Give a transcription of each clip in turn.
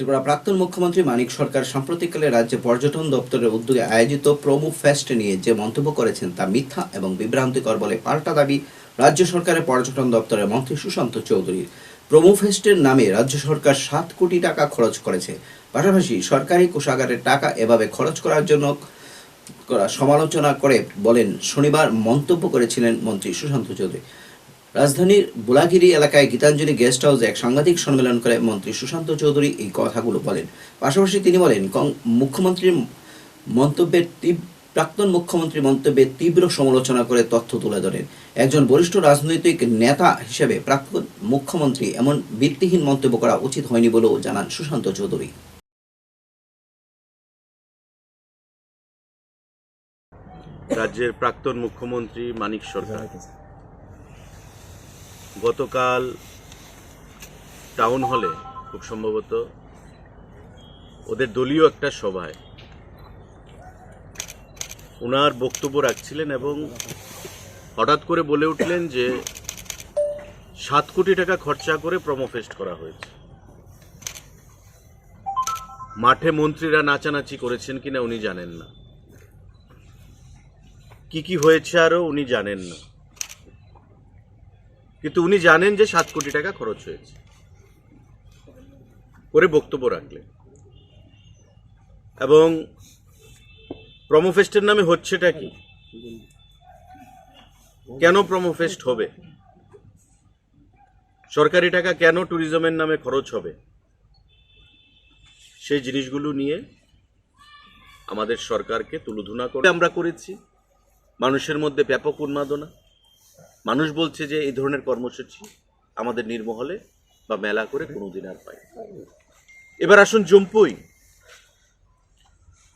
ত্রিপুরা প্রাক্তন মুখ্যমন্ত্রী মানিক সরকার সাম্প্রতিককালে রাজ্যে পর্যটন দপ্তরের উদ্যোগে আয়োজিত প্রমু ফেস্ট নিয়ে যে মন্তব্য করেছেন তা মিথ্যা এবং বিভ্রান্তিকর বলে পাল্টা দাবি রাজ্য সরকারের পর্যটন দপ্তরের মন্ত্রী সুশান্ত চৌধুরীর। প্রমু ফেস্টের নামে রাজ্য সরকার সাত কোটি টাকা খরচ করেছে। পাশাপাশি সরকারি কোষাগারের টাকা এভাবে খরচ করার জন্য সমালোচনা করে বলেন শনিবার মন্তব্য করেছিলেন মন্ত্রী সুশান্ত চৌধুরী। রাজধানীর বুলাগিরি এলাকায় গীতাঞ্জলি গেস্ট হাউসে এক সাংবাদিক সম্মেলন করে মন্ত্রী সুশান্ত চৌধুরী এই কথাগুলো বলেন। পাশাপাশি তিনি বলেন মুখ্যমন্ত্রীর মন্তব্যের প্রাক্তন মুখ্যমন্ত্রী মন্তব্যে তীব্র সমালোচনা করে তথ্য তুলে ধরেন। একজন বরিষ্ঠ রাজনৈতিক নেতা হিসেবে প্রাক্তন মুখ্যমন্ত্রী এমন ভিত্তিহীন মন্তব্য করা উচিত হয়নি বলেও জানান সুশান্ত চৌধুরী। রাজ্যের প্রাক্তন মুখ্যমন্ত্রী মানিক সরকার। গতকাল টাউন হলে খুব সম্ভবত ওদের দলীয় একটা সভায় ওনার বক্তব্য রাখছিলেন এবং হঠাৎ করে বলে উঠলেন যে সাত কোটি টাকা খরচা করে প্রমোফেস্ট করা হয়েছে। মাঠে মন্ত্রীরা নাচানাচি করেছেন কিনা উনি জানেন না। কি কি হয়েছে আরও উনি জানেন না। কিন্তু উনি জানেন যে সাত কোটি টাকা খরচ হয়েছে। করে বক্তব্য রাখলেন। এবং প্রমোফেস্টের নামে হচ্ছেটা কি? কেন প্রমোফেস্ট হবে? সরকারি টাকা কেন ট্যুরিজমের নামে খরচ হবে? সেই জিনিসগুলো নিয়ে আমাদের সরকারকে তুলুধুনা করে আমরা করেছি। মানুষের মধ্যে ব্যাপক উন্মাদনা। মানুষ বলছে যে এই ধরনের কর্মসূচি আমাদের নির্মহলে বা মেলা করে কোনোদিন আর পায় এবার আসুন জম্পুই।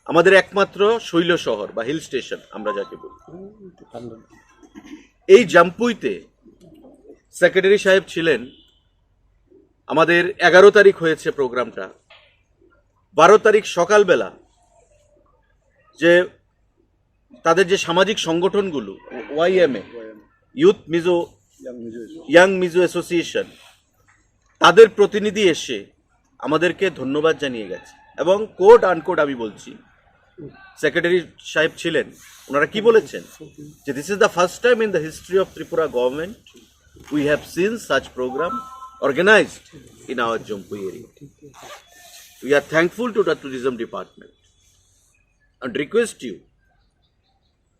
আমাদের একমাত্র শৈল শহর বা হিল স্টেশন, আমরা যাকে বলি। এই জাম্পুইতে সেক্রেটারি সাহেব ছিলেন। আমাদের এগারো তারিখ হয়েছে প্রোগ্রামটা। বারো তারিখ সকালবেলা যে তাদের যে সামাজিক সংগঠনগুলো YMA youth Mizo young Mizo association তাদের প্রতিনিধি এসে আমাদেরকে ধন্যবাদ জানিয়ে গেছে। এবং কোড আনকোড আমি বলছি সেক্রেটারি সাহেব ছিলেন ওনারা কি বলেছেন? যে this is the first time in the history of Tripura government we have seen such program organized in our Jampui area we are thankful to the tourism department and request you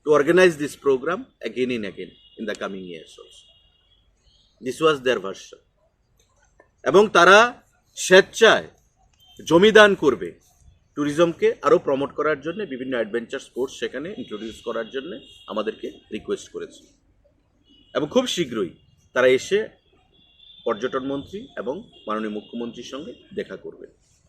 to organize this program again and again. In the coming years also. This was their version. এবং তারা স্বেচ্ছায় জমিদান করবে ট্যুরিজমকে আরও promote করার জন্য বিভিন্ন adventure sports সেখানে introduce করার জন্য আমাদেরকে রিকোয়েস্ট করেছে এবং খুব শীঘ্রই তারা এসে পর্যটন মন্ত্রী এবং মাননীয় মুখ্যমন্ত্রীর সঙ্গে দেখা করবে